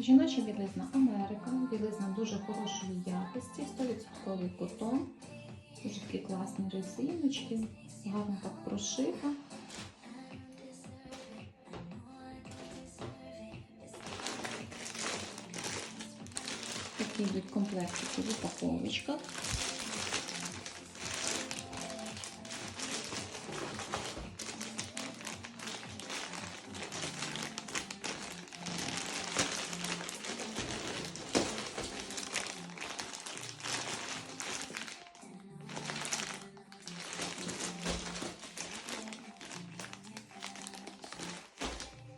Жіноча білизна Америка, білизна дуже хорошої якості, 100% котон, дуже такі класні резиночки, гарно так прошита. Такі йдуть в упаковочках.